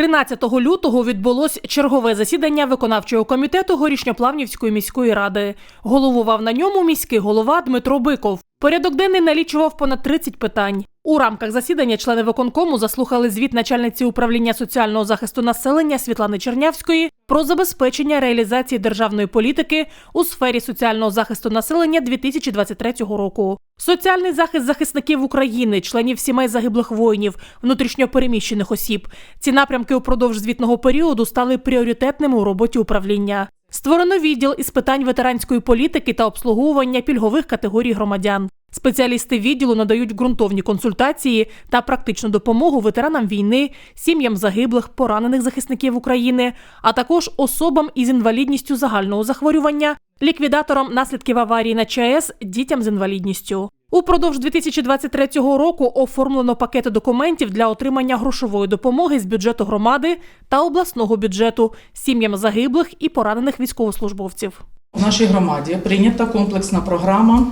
13 лютого відбулось чергове засідання виконавчого комітету Горішньоплавнівської міської ради. Головував на ньому міський голова Дмитро Биков. Порядок денний налічував понад 30 питань. У рамках засідання члени виконкому заслухали звіт начальниці управління соціального захисту населення Світлани Чернявської про забезпечення реалізації державної політики у сфері соціального захисту населення 2023 року. Соціальний захист захисників України, членів сімей загиблих воїнів, внутрішньопереміщених осіб. Ці напрямки упродовж звітного періоду стали пріоритетними у роботі управління. Створено відділ із питань ветеранської політики та обслуговування пільгових категорій громадян. Спеціалісти відділу надають ґрунтовні консультації та практичну допомогу ветеранам війни, сім'ям загиблих, поранених захисників України, а також особам із інвалідністю загального захворювання, ліквідаторам наслідків аварії на ЧАЕС, дітям з інвалідністю. Упродовж 2023 року оформлено пакети документів для отримання грошової допомоги з бюджету громади та обласного бюджету сім'ям загиблих і поранених військовослужбовців. У нашій громаді прийнята комплексна програма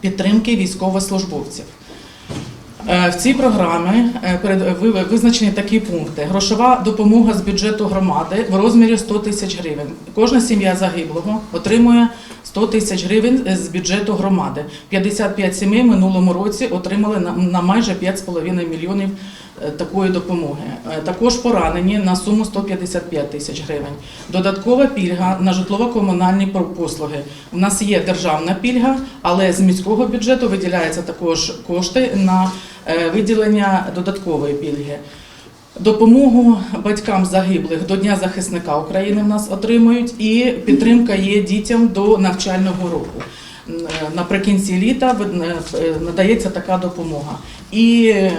підтримки військовослужбовців. Е, В цій програмі е, ви- визначені такі пункти: грошова допомога з бюджету громади в розмірі 100 тисяч гривень. Кожна сім'я загиблого отримує 100 тисяч гривень з бюджету громади. 55 сімей минулому році отримали на- майже 5,5 мільйонів е, такої допомоги. Е, Також поранені на суму 155 тисяч гривень. Додаткова пільга на житлово-комунальні послуги. У нас є державна пільга, але з міського бюджету виділяються також кошти на е, виділення додаткової пільги. Допомогу батькам загиблих до Дня захисника України в нас отримують, і підтримка є дітям до навчального року. Е, Наприкінці літа вид- е, надається така допомога. І е,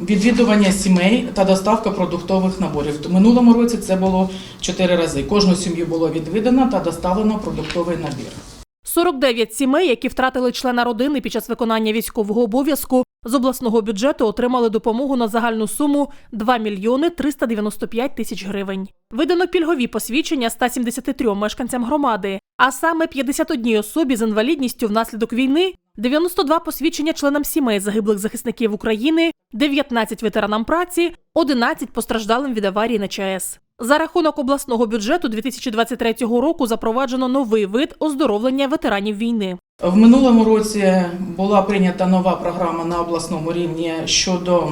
відвідування сімей та доставка продуктових наборів. В минулому році це було чотири рази. Кожну сім'ю було відвідано та доставлено продуктовий набір. 49 сімей, які втратили члена родини під час виконання військового обов'язку, з обласного бюджету отримали допомогу на загальну суму 2 мільйони 395 тисяч гривень. Видано пільгові посвідчення 173 мешканцям громади, а саме 51 особі з інвалідністю внаслідок війни, 92 посвідчення членам сімей загиблих захисників України, 19 ветеранам праці, 11 постраждалим від аварії на ЧАЕС. За рахунок обласного бюджету 2023 року запроваджено новий вид оздоровлення ветеранів війни. В минулому році була прийнята нова програма на обласному рівні щодо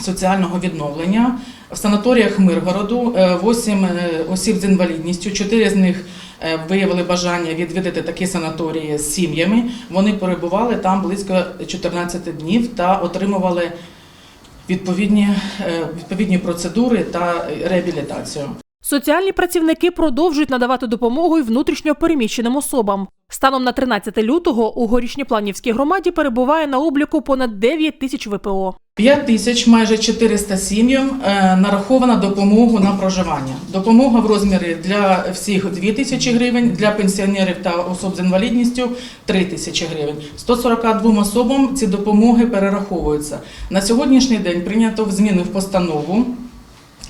соціального відновлення. В санаторіях Миргороду 8 осіб з інвалідністю, 4 з них е, виявили бажання відвідати такі санаторії з сім'ями. Вони перебували там близько 14 днів та отримували відповідні, е, відповідні процедури та реабілітацію. Соціальні працівники продовжують надавати допомогу й внутрішньо переміщеним особам. Станом на 13 лютого у горішньопланівській громаді перебуває на обліку понад 9 тисяч ВПО. 5 тисяч майже 400 сім'ям е, нарахована допомогу на проживання. Допомога в розмірі для всіх 2 тисячі гривень, для пенсіонерів та особ з інвалідністю 3 тисячі гривень. 142 особам ці допомоги перераховуються. На сьогоднішній день прийнято в зміни в постанову.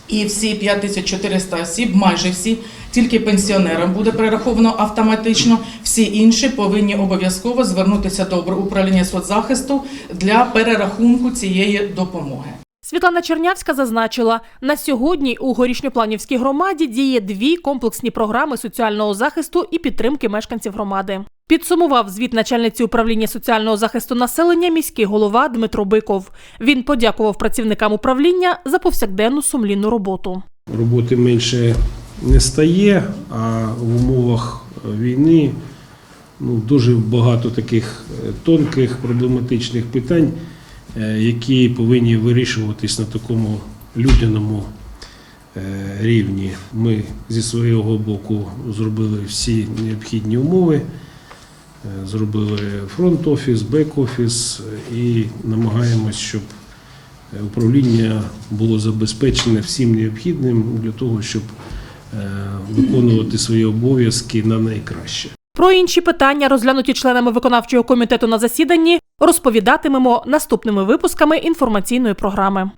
І всі 5400 осіб, майже всі, тільки пенсіонерам буде перераховано автоматично. Всі інші повинні обов'язково звернутися до управління соцзахисту для перерахунку цієї допомоги. Світлана Чернявська зазначила, на сьогодні у горішньопланівській громаді діє дві комплексні програми соціального захисту і підтримки мешканців громади. Підсумував звіт начальниці управління соціального захисту населення міський голова Дмитро Биков. Він подякував працівникам управління за повсякденну сумлінну роботу. роботи менше не стає, а в умовах війни ну, дуже багато таких е, тонких проблематичних питань, е, які повинні вирішуватись на такому людяному е, рівні. Ми зі свого боку зробили всі необхідні умови. е, Зробили фронт-офіс, бек-офіс е, і намагаємось, щоб Е, управління було забезпечене всім необхідним для того, щоб е, виконувати свої обов'язки на найкраще. Про інші питання, розглянуті членами виконавчого комітету на засіданні, розповідатимемо наступними випусками інформаційної програми.